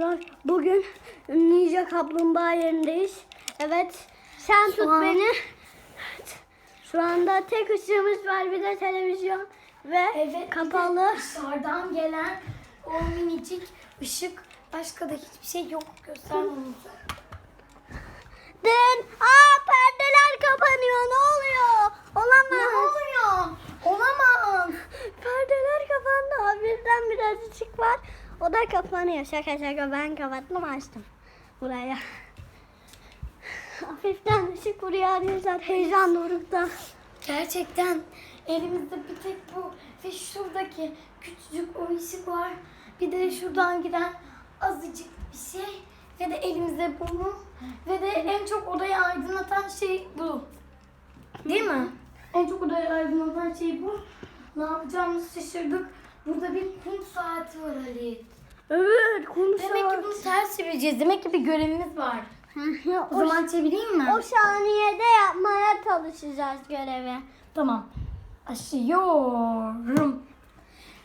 Arkadaşlar bugün Ninja Kaplumbağa yerindeyiz. Evet sen tut an- beni. Evet. Şu anda tek ışığımız var bir de televizyon ve Evet. kapalı. Dışarıdan gelen o minicik ışık başka da hiçbir şey yok göstermemiz. Dün aa perdeler kapanıyor ne oluyor? Olamaz. Ne oluyor? Olamaz. Perdeler kapandı. Birden biraz ışık var. Da kapanıyor. Şaka şaka ben kapattım açtım. Buraya. Hafiften ışık vuruyor arkadaşlar. Heyecan dorukta. Gerçekten elimizde bir tek bu ve şuradaki küçücük o ışık var. Bir de şuradan giden azıcık bir şey ve de elimizde bu ve de en çok odayı aydınlatan şey bu. Değil mi? En çok odayı aydınlatan şey bu. Ne yapacağımızı şaşırdık. Burada bir kum saati var Ali. Evet kum Demek ki bunu ters çevireceğiz. Demek ki bir görevimiz var. O zaman çevireyim mi? o saniyede yapmaya çalışacağız görevi. Tamam. Aşıyorum.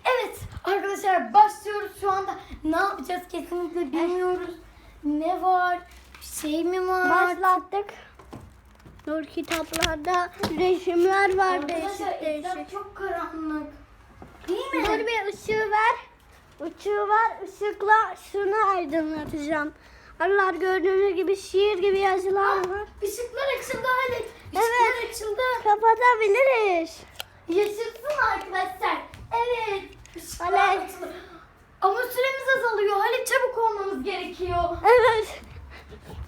Evet arkadaşlar başlıyoruz şu anda. Ne yapacağız kesinlikle bilmiyoruz. Ne var? Bir şey mi var? Başlattık. Dur kitaplarda resimler var Arkadaşlar değişik etraf çok karanlık. Değil mi? Dur bir ışığı ver. Işığı ver. Işıkla şunu aydınlatacağım. Allah gördüğünüz gibi şiir gibi yazılar var. Işıklar açıldı Halit. Işıklar Evet. açıldı. Kapatabiliriz. Yaşasın arkadaşlar. Evet. Işıklar Halit. açıldı. Ama süremiz azalıyor. Halit çabuk olmamız gerekiyor. Evet.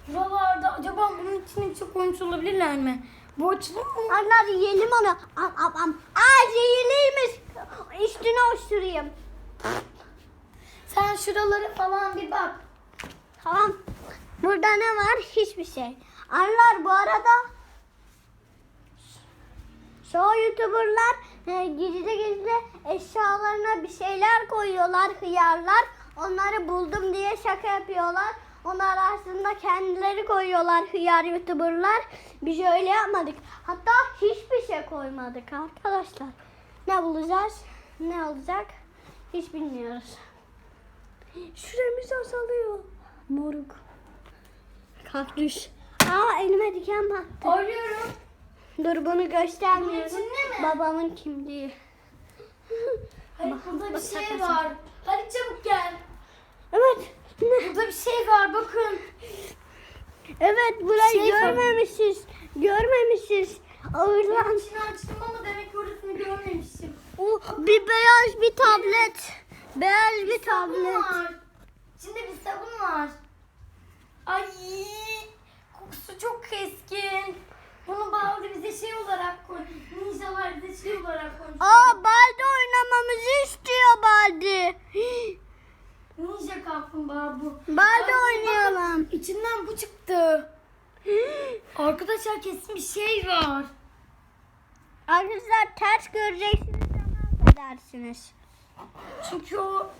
Buralarda acaba bunun içine şey koymuş olabilirler mi? Bu açılır mı? Allah yiyelim onu. Am am am. Aa zehirliymiş. Üstüne osurayım. Sen şuralara falan bir bak. Tamam. Burada ne var? Hiçbir şey. Anlar bu arada Çoğu youtuberlar e, gizli gizli eşyalarına bir şeyler koyuyorlar, hıyarlar. Onları buldum diye şaka yapıyorlar. Onlar aslında kendileri koyuyorlar hıyar youtuberlar. Biz öyle yapmadık. Hatta hiçbir şey koymadık arkadaşlar. Ne bulacağız? Ne olacak? Hiç bilmiyoruz. Şuramiz azalıyor. Moruk. Kaktüs. Aa elime diken battı. Arıyorum. Dur bunu göstermiyorum. Bunun? Babamın kimliği. Hayır burada bir şey var. Hadi çabuk gel. Evet. Ne? Burada bir şey var bakın. Evet burayı Şey var. görmemişiz. Görmemişiz. Ağırlan. Ben içini açtım ama demek ki orasını görmemişim. O bir beyaz bir tablet. Beyaz bir Sabun tablet. var. İçinde bir sabun var. Ay kokusu çok keskin. Bunu Baldi bize şey olarak koy. Ninjalar bize şey olarak koymuş. Aa Baldi oynamamızı istiyor Baldi. Ninja kaplumbağa bu. Baldi Ay, oynayalım. bakın, İçinden bu çıktı. Arkadaşlar kesin bir şey var. Arkadaşlar ters göreceksiniz ama affedersiniz. Çünkü o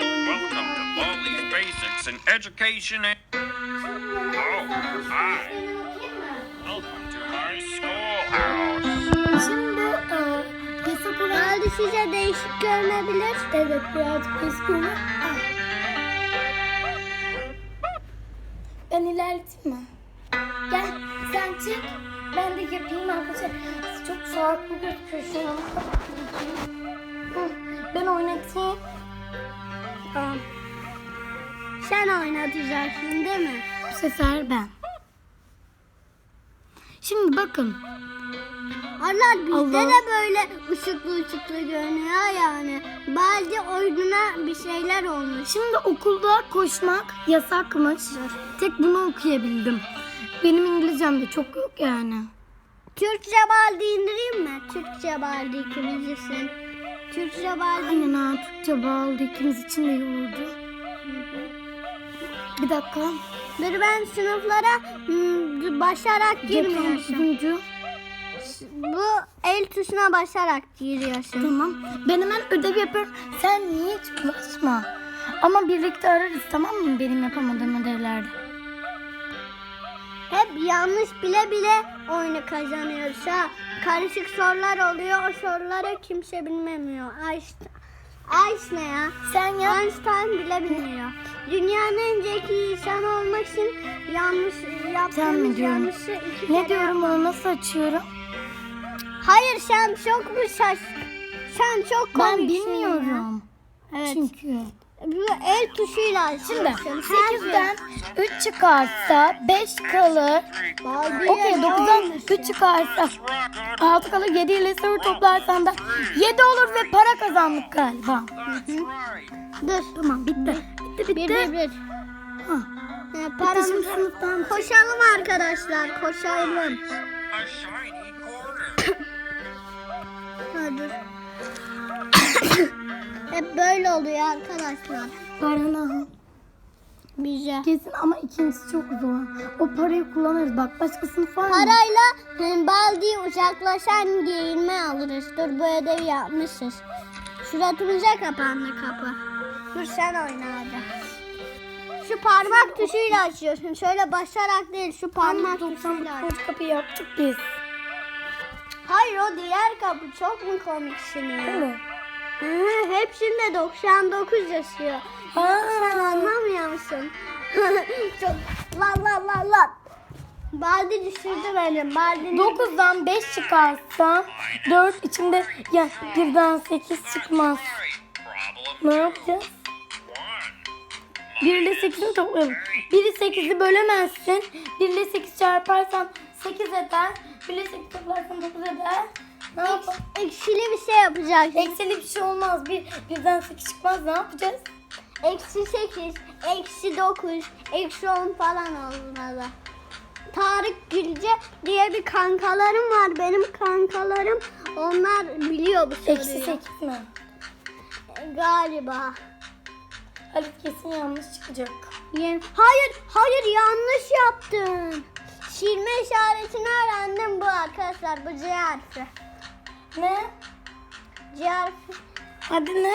Welcome to Baldi's Basics in Education and... Oh, hi. Welcome to my schoolhouse. Şimdi e, olarak Baldi size değişik görünebilir. evet eski olur. Ah. Ben ilerleteyim mi? Gel sen çek. Ben de yapayım arkadaşlar. Çok farklı gözüküyor şu an. Ben oynatayım. Tamam. Sen oynatacaksın değil mi? Bu sefer ben. Şimdi bakın. Allah bizde Allah. de böyle ışıklı ışıklı görünüyor yani. Baldi oyununa bir şeyler olmuş. Şimdi okulda koşmak yasakmış. Tek bunu okuyabildim. Benim İngilizcem de çok yok yani. Türkçe Baldi indireyim mi? Türkçe Baldi ikimizsin. Türkçe Baldi. Aynen ha Türkçe bağlı ikimiz için de iyi olurdu. Bir dakika. Dur ben sınıflara hmm, basarak girmiyorsun. Üçüncü. Bu el tuşuna basarak giriyorsun. Tamam. Ben hemen ödev yapıyorum. Sen niye hiç ulaşma? Ama birlikte ararız tamam mı benim yapamadığım ödevlerde? Hep yanlış bile bile oyunu kazanıyoruz ha. Karışık sorular oluyor. O soruları kimse bilmemiyor. Einstein, Ice ne ya? Sen yap. Einstein bile bilmiyor. Dünyanın en zeki insan olmak için yanlış Sen mi yaptığımız diyorsun? yanlışı iki Ne kere diyorum onu nasıl açıyorum? Hayır sen çok mu şaş? Sen çok Ben komiksin bilmiyorum. ya. Evet. Çünkü. Bu el tuşuyla Şimdi açıyorsun. Her 8'den 3 çıkarsa 5 kalır. Okey ne 9'dan olmuş? 3 çıkarsa Rock on. 6 kalır 7 ile 0 toplarsan da 7 olur ve para kazandık galiba. Dur. Tamam bitti. Bitti Bir bitti. bir bir. Ha. Ee, paramızı sınıftan koşalım arkadaşlar. Koşalım. A Hep böyle oluyor arkadaşlar. paranı al. Bize. Kesin ama ikincisi çok zor. O parayı kullanırız. Bak başka sınıf var mı? Parayla hani baldiye uzaklaşan giyinme alırız. Dur bu ödevi yapmışız. Suratımıza kapandı kapı. Dur sen oyna hadi. Şu parmak tuşuyla açıyorsun. Şöyle basarak değil şu parmak tuşuyla aç. Kapıyı yaptık biz. Hayır o diğer kapı çok mu komiksin Değil mi? Hı, hepsinde 99 yaşıyor. Ha. Sen anlamıyor musun? çok la la la la. Baldi düşürdü benim. Baldi'nin 9'dan 5 çıkarsa 4 içinde ya birden 8 çıkmaz. Ne yapacağız? one. 1 ile 8'ini toplayalım. 1 ile 8'i bölemezsin. 1 ile 8 çarparsan 8 eder. 1 ile 8 toplarsan 9 eder. Ne yapalım? eksili bir şey yapacaksın. Eksili bir şey olmaz. Bir, birden 8 çıkmaz. Ne yapacağız? Eksi 8, eksi 9, eksi 10 falan olmalı. Tarık Gülce diye bir kankalarım var. Benim kankalarım onlar biliyor bu soruyu. Eksi 8 mi? Galiba. Halit kesin yanlış çıkacak. Hayır, hayır yanlış yaptın. Silme işaretini öğrendim bu arkadaşlar. Bu C harfi. Ne? C harfi Hadi ne?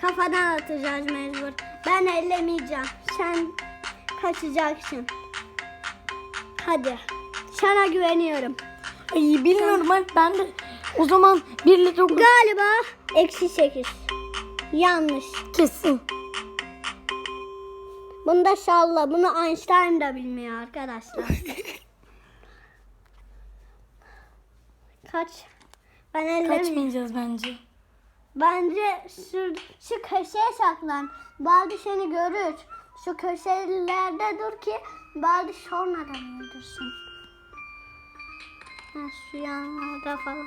kafadan atacağız mecbur. Ben ellemeyeceğim. Sen kaçacaksın. Hadi. Sana güveniyorum. Ay bilmiyorum Halit ben de o zaman 1 ile 9 Galiba eksi 8. Yanlış. kesin. Bunda şalla. Bunu Einstein da bilmiyor arkadaşlar. Kaç? Ben. Kaçmayacağız bence. Bence şu, şu köşeye saklan. Baldi seni görür. Şu köşelerde dur ki Baldi sonradan öldürsün. Ha, şu yanlarda falan.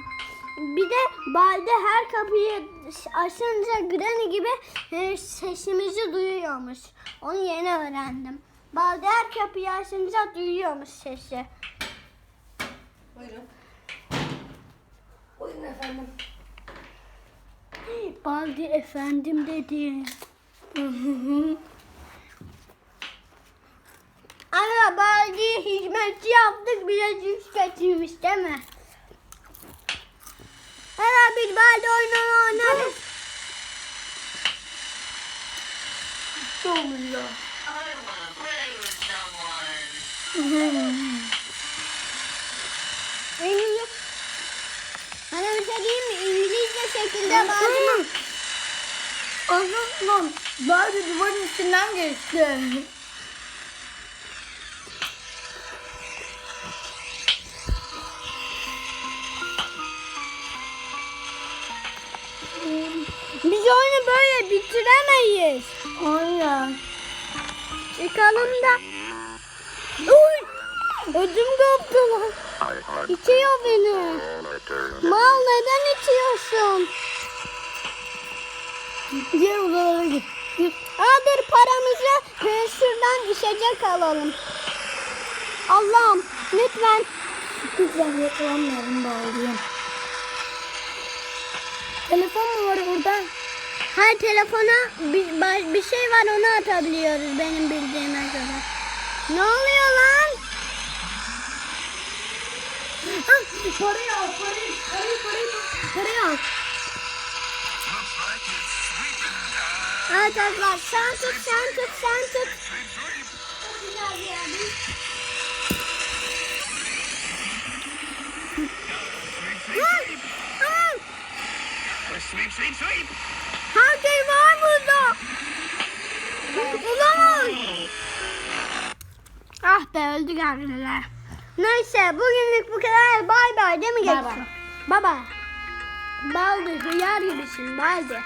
Bir de Baldi her kapıyı açınca Granny gibi e, sesimizi duyuyormuş. Onu yeni öğrendim. Baldi her kapıyı açınca duyuyormuş sesi. Buyurun. Buyurun efendim. Baldi efendim dedi. Ama Baldi hizmetçi yaptık bile cips getirmiş değil mi? Hemen bir Baldi oyunu oynarız. Ne oluyor? İngiliz... Diyeyim mi? İngilizce şekilde Baldi... Anam lan. Bari duvarın üstünden geçti. Biz oyunu böyle bitiremeyiz. Aynen. Çıkalım da. Uy! Ödüm koptu lan. İtiyor beni. Mal neden itiyorsun? Diğer odalara git. Dur paramızı şuradan içecek alalım. Allah'ım lütfen. Lütfen yakalanmayalım bağlayayım. Telefon mu var orada? Her telefona bir, bir şey var onu atabiliyoruz benim bildiğime göre. Ne oluyor lan? Ha, parayı al, parayı, parayı, parayı, parayı al. Arkadaşlar sen tut sen tut sen tut. Sweep, sweep, sweep. Herkes Olamaz. Ah be öldük arkadaşlar. Neyse bugünlük bu kadar. Bay bay değil mi Göksu? Bay bay. Baldı hıyar gibisin baldı.